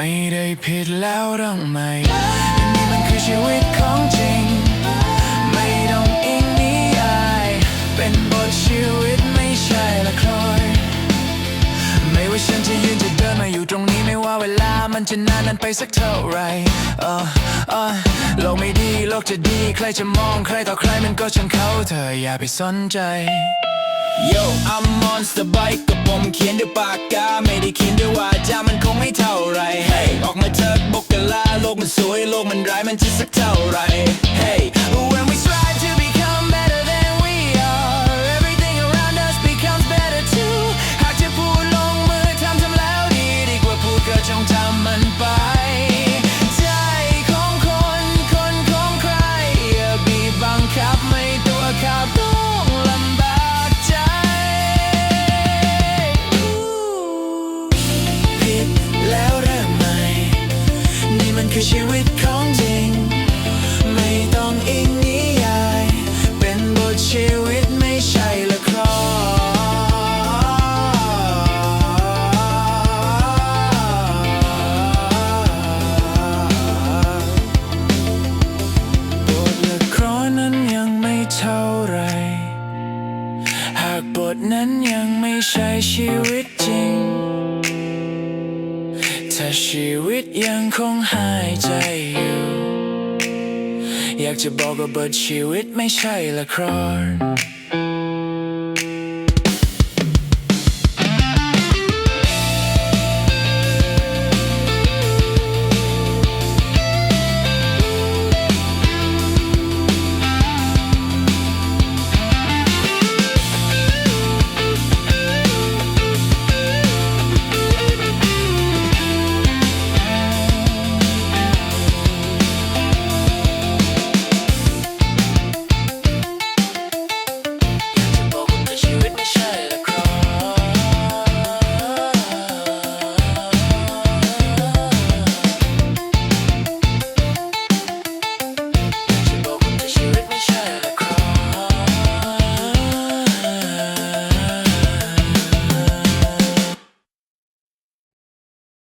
ไม่ได้ผิดแล้วหรือไม่นี่มันคือชีวิตของจริง ไม่ต้องอิงนิยายเป็นบทชีวิตไม่ใช่ละครไม่ว่าฉันจะยืนจะเดินมาอยู่ตรงนี้ไม่ว่าเวลามันจะนานนั้นไปสักเท่าไหรเออเออโลกไม่ดีโลกจะดีใครจะมองใครต่อใครมันก็ช่างเขาเธออย่าไปสนใจ Yo I'm monster bike กับผมเขียนด้วยปากกาไม่ได้เขียน โลกมันร้ายมันจะสักเท่าไหร Hey คือชีวิตของจริง ไม่ต้องอิงนิยาย เป็นบทชีวิตไม่ใช่ละครบทละครนั้นยังไม่เท่าไร หากบทนั้นยังไม่ใช่ชีวิตจริง ถ้าชีวิตยังคงหายใจอยู่ อยากจะบอกว่าบทชีวิตไม่ใช่ละคร